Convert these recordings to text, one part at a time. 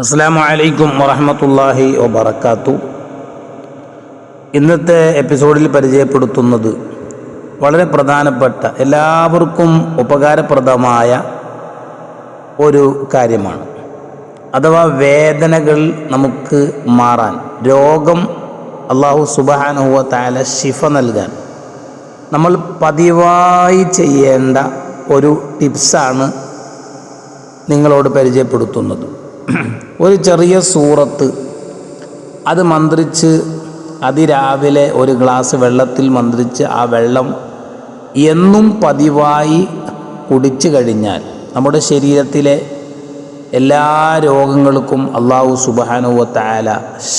അസ്സാം വലൈക്കും വറഹമത്തല്ലാഹി വബർക്കാത്തു ഇന്നത്തെ എപ്പിസോഡിൽ പരിചയപ്പെടുത്തുന്നത് വളരെ പ്രധാനപ്പെട്ട എല്ലാവർക്കും ഉപകാരപ്രദമായ ഒരു കാര്യമാണ്. അഥവാ വേദനകൾ നമുക്ക് മാറാൻ രോഗം അള്ളാഹു സുബാനുഹുവ താല ശിഫ നൽകാൻ നമ്മൾ പതിവായി ചെയ്യേണ്ട ഒരു ടിപ്സാണ് നിങ്ങളോട് പരിചയപ്പെടുത്തുന്നത്. ഒരു ചെറിയ സൂറത്ത്. അത് മന്ത്രിച്ച് അതിരാവിലെ ഒരു ഗ്ലാസ് വെള്ളത്തിൽ മന്ത്രിച്ച് ആ വെള്ളം എന്നും പതിവായി കുടിച്ചു കഴിഞ്ഞാൽ നമ്മുടെ ശരീരത്തിലെ എല്ലാ രോഗങ്ങൾക്കും അള്ളാഹു സുബാനുവ താല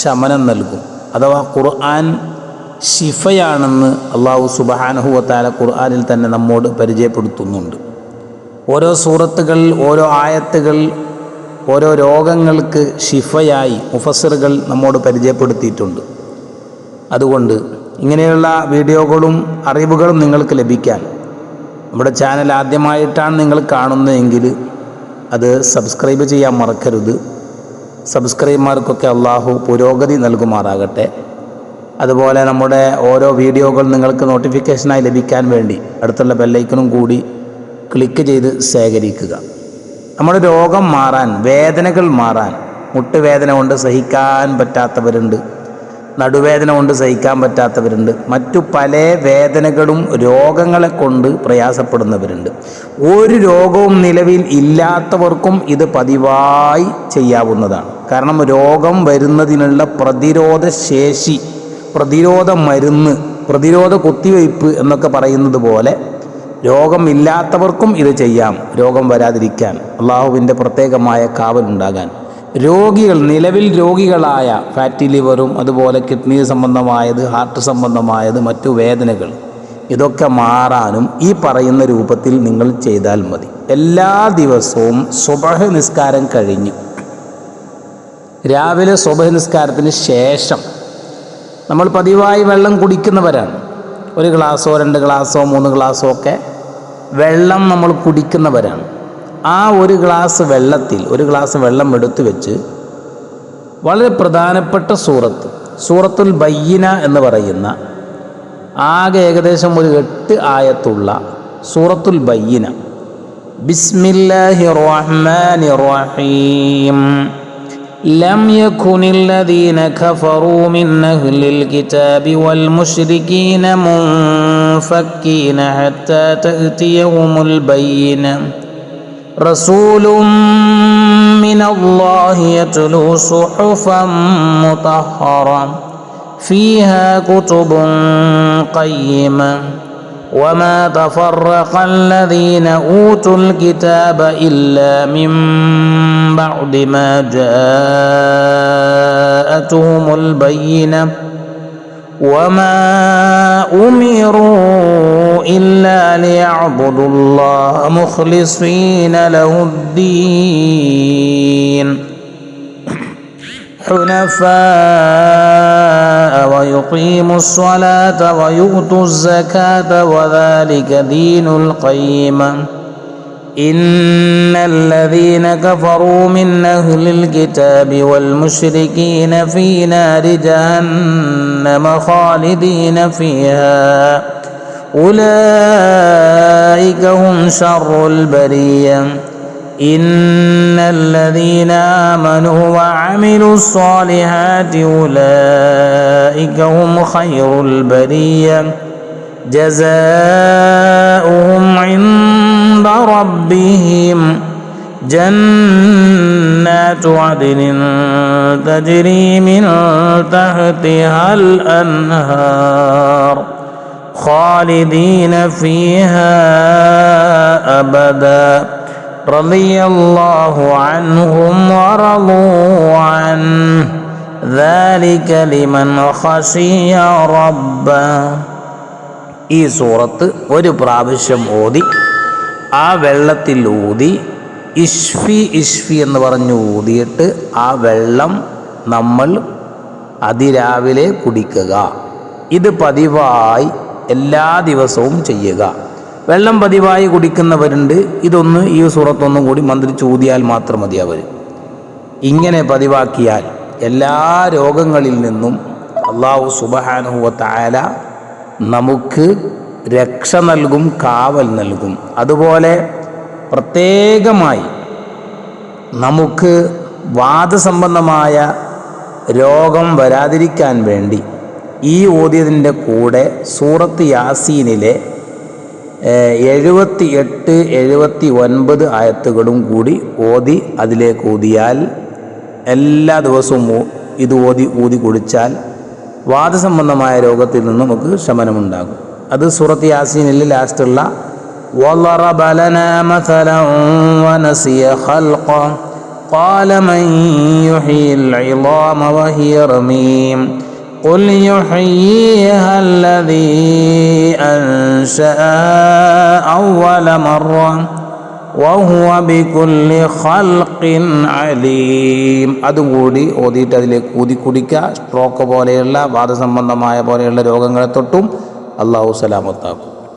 ശമനം നൽകും. അഥവാ ഖുർആൻ ഷിഫയാണെന്ന് അള്ളാഹു സുബാനുഹുവ താല ഖുർആാനിൽ തന്നെ നമ്മോട് പരിചയപ്പെടുത്തുന്നുണ്ട്. ഓരോ സൂറത്തുകൾ ഓരോ ആയത്തുകൾ ഓരോ രോഗങ്ങൾക്ക് ശിഫയായി മുഫസറുകൾ നമ്മോട് പരിചയപ്പെടുത്തിയിട്ടുണ്ട്. അതുകൊണ്ട് ഇങ്ങനെയുള്ള വീഡിയോകളും അറിവുകളും നിങ്ങൾക്ക് ലഭിക്കാൻ നമ്മുടെ ചാനൽ ആദ്യമായിട്ടാണ് നിങ്ങൾ കാണുന്നതെങ്കിൽ അത് സബ്സ്ക്രൈബ് ചെയ്യാൻ മറക്കരുത്. സബ്സ്ക്രൈബർമാർക്കൊക്കെ അള്ളാഹു പുരോഗതി നൽകുമാറാകട്ടെ. അതുപോലെ നമ്മുടെ ഓരോ വീഡിയോകൾ നിങ്ങൾക്ക് നോട്ടിഫിക്കേഷനായി ലഭിക്കാൻ വേണ്ടി അടുത്തുള്ള ബെല്ലൈക്കനും കൂടി ക്ലിക്ക് ചെയ്ത് ശേഖരിക്കുക. നമ്മുടെ രോഗം മാറാൻ വേദനകൾ മാറാൻ മുട്ടുവേദന കൊണ്ട് സഹിക്കാൻ പറ്റാത്തവരുണ്ട്. നടുവേദന കൊണ്ട് സഹിക്കാൻ പറ്റാത്തവരുണ്ട്. മറ്റു പല വേദനകളും രോഗങ്ങളെ കൊണ്ട് പ്രയാസപ്പെടുന്നവരുണ്ട്. ഒരു രോഗവും നിലവിൽ ഇല്ലാത്തവർക്കും ഇത് പതിവായി ചെയ്യാവുന്നതാണ്. കാരണം രോഗം വരുന്നതിനുള്ള പ്രതിരോധ ശേഷി പ്രതിരോധ മരുന്ന് പ്രതിരോധ കുത്തിവയ്പ്പ് എന്നൊക്കെ പറയുന്നത് പോലെ രോഗമില്ലാത്തവർക്കും ഇത് ചെയ്യാം. രോഗം വരാതിരിക്കാൻ. അള്ളാഹുവിന്റെ പ്രത്യേകമായ കാവലുണ്ടാകാൻ രോഗികൾ നിലവിൽ രോഗികളായ ഫാറ്റി ലിവറും അതുപോലെ കിഡ്നി സംബന്ധമായത് ഹാർട്ട് സംബന്ധമായത് മറ്റു വേദനകൾ ഇതൊക്കെ മാറാനും ഈ പറയുന്ന രൂപത്തിൽ നിങ്ങൾ ചെയ്താൽ മതി. എല്ലാ ദിവസവും സുബഹ നിസ്കാരം കഴിഞ്ഞു. രാവിലെ സുബഹ നിസ്കാരത്തിന് ശേഷം നമ്മൾ പതിവായി വെള്ളം കുടിക്കുന്നവരാണ്. ഒരു ഗ്ലാസ്സോ രണ്ട് ഗ്ലാസ്സോ മൂന്ന് ഗ്ലാസ്സോ ഒക്കെ വെള്ളം നമ്മൾ കുടിക്കുന്നവരാണ് ആ ഒരു ഗ്ലാസ് വെള്ളത്തിൽ ഒരു ഗ്ലാസ് വെള്ളം എടുത്തു വെച്ച് വളരെ പ്രധാനപ്പെട്ട സൂറത്ത് സൂറത്തുൽ ബയ്യന എന്ന് പറയുന്ന ആകെ ഏകദേശം ഒരു എട്ട് ആയത്തുള്ള സൂറത്തുൽ ബയ്യന ബിസ്മില്ലാഹി റഹ്മാനി റഹീം لم يكن الذين كفروا من أهل الكتاب والمشركين منفكين حتى تأتيهم البينة رسول من الله يتلو صحفا مطهرا فيها كتب قيمة. وما تفرق الذين أوتوا الكتاب إلا من بعد ما جاءتهم البينة. وما أمروا إلا ليعبدوا الله مخلصين له الدين حنفاء ويقيموا الصلاة ويؤتوا الزكاة وذلك دين القيمة إن الذين كفروا من أهل الكتاب والمشركين في نار جهنم خالدين فيها أولئك هم شر البرية إن الذين آمنوا وعملوا الصالحات أولئك هم خير البرية جزاؤهم عند ربهم جنات عدن تجري من تحتها الأنهار خالدين فيها أبداً رضي الله عنهم ورضوا عنه ذلك لمن خشي ربه ഈ സൂറത്ത് ഒരു പ്രാവശ്യം ഓതി ആ വെള്ളത്തിൽ ഊതി ഇഷ്ഫി ഇഷ്ഫി എന്ന് പറഞ്ഞ് ഊതിയിട്ട് ആ വെള്ളം നമ്മൾ അതിരാവിലെ കുടിക്കുക. ഇത് പതിവായി എല്ലാ ദിവസവും ചെയ്യുക. വെള്ളം പതിവായി കുടിക്കുന്നവരുണ്ട്. ഇതൊന്ന് ഈ സുറത്തൊന്നും കൂടി മന്ത്രിച്ച് ഊതിയാൽ മാത്രം മതി അവർ ഇങ്ങനെ പതിവാക്കിയാൽ എല്ലാ രോഗങ്ങളിൽ നിന്നും അള്ളാഹു സുബഹാനുഹുവ താല നമുക്ക് രക്ഷ നൽകും കാവൽ നൽകും. അതുപോലെ പ്രത്യേകമായി നമുക്ക് വാദസംബന്ധമായ രോഗം വരാതിരിക്കാൻ വേണ്ടി ഈ ഓതിയതിന്റെ കൂടെ സൂറത്ത് യാസീനിലെ എഴുപത്തി എട്ട് എഴുപത്തി ഒൻപത് ആയത്തുകളും കൂടി ഓതി അതിലേക്ക് ഊതിയാൽ എല്ലാ ദിവസവും ഇത് ഓതി ഊതി കുടിച്ചാൽ വാദസംബന്ധമായ രോഗത്തിൽ നിന്ന് നമുക്ക് ശമനമുണ്ടാകും. അത് സൂറത്ത് യാസീനിൽ ലാസ്റ്റുള്ള وضرب لنا مثلا ونسي خلقه قال من يحيي العظام وهي رميم قل يحييها الذي أنشأها أول مرة وهو بكل خلق عليم അതും കൂടി ഓതിയിട്ട് അതിലേക്ക് ഊതി കുടിക്കുക സ്ട്രോക്ക് പോലെയുള്ള വാദസംബന്ധമായ പോലെയുള്ള രോഗങ്ങളെ തൊട്ടും അള്ളാഹു സലാമത്താക്കും.